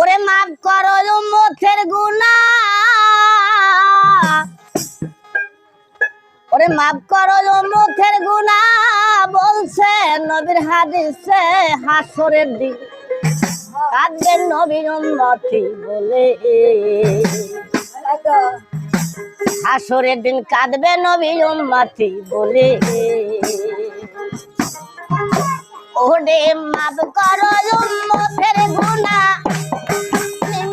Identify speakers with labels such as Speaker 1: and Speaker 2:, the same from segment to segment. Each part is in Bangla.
Speaker 1: ওরে মাফ করো উম্মতের গুনা ওরে মাফ করো উম্মতের গুনা বলছে নবীর হাদিসে হাসরের দিন। কাঁদবেন নবীর উম্মতি বলে। হাসরের দিন কাঁদবে নবী উম্মতি বলে। ওরে মাফ করো উম্মতের গুনা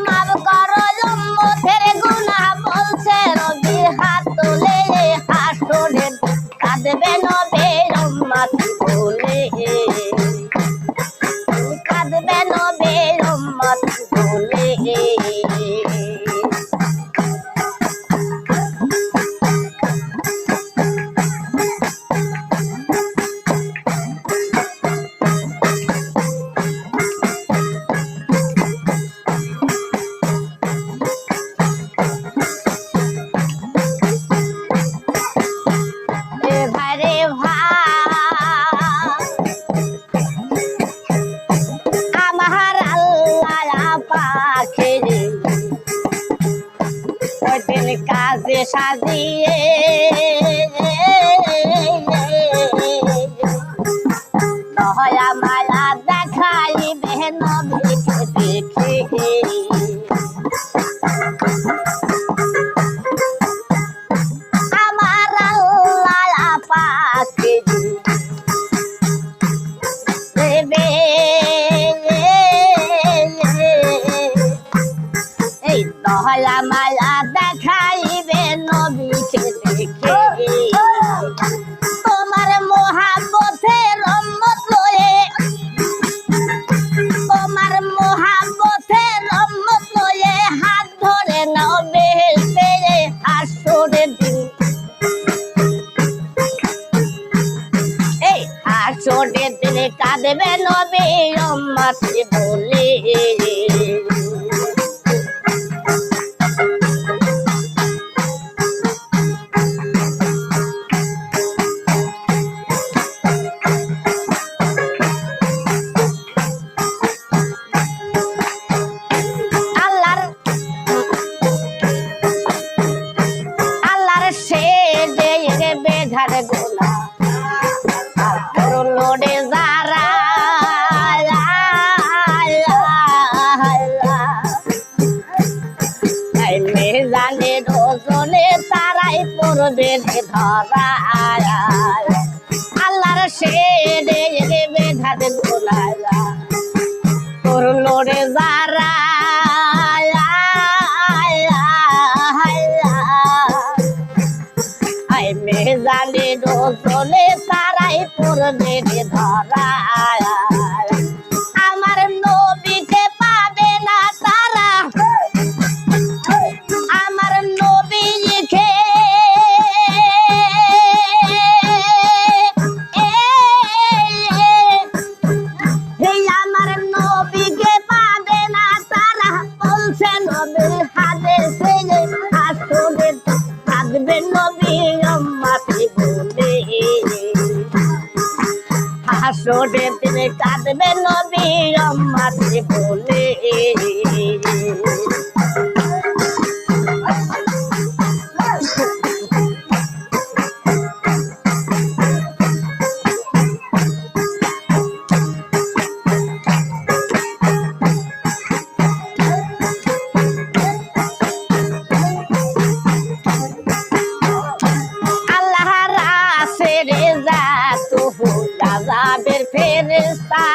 Speaker 1: মাফ করো উম্মতের সাজিয়ে দহলা মায়া দেখাইবে নবীকে দেখে। তোমার মহাবতে রম্মত লয়ে, তোমার মহাবতে রম্মত লয়ে হাত ধরে নবে পেরে আসরে দিন। এই হাসরের দিনে কাঁদবে নবে রম্মাতে বলে বেধার গোলা লোডে যারা জানে রোজনে তারাই পড়বে ধরা আল্লাহর মেজালে ডোলে সারাই পড়বে ধরা। হাসরে তিনি কাঁদবে নবী আমার বলে। está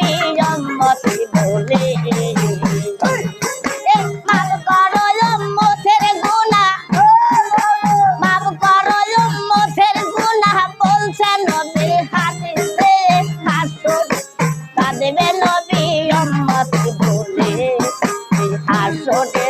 Speaker 1: छोटे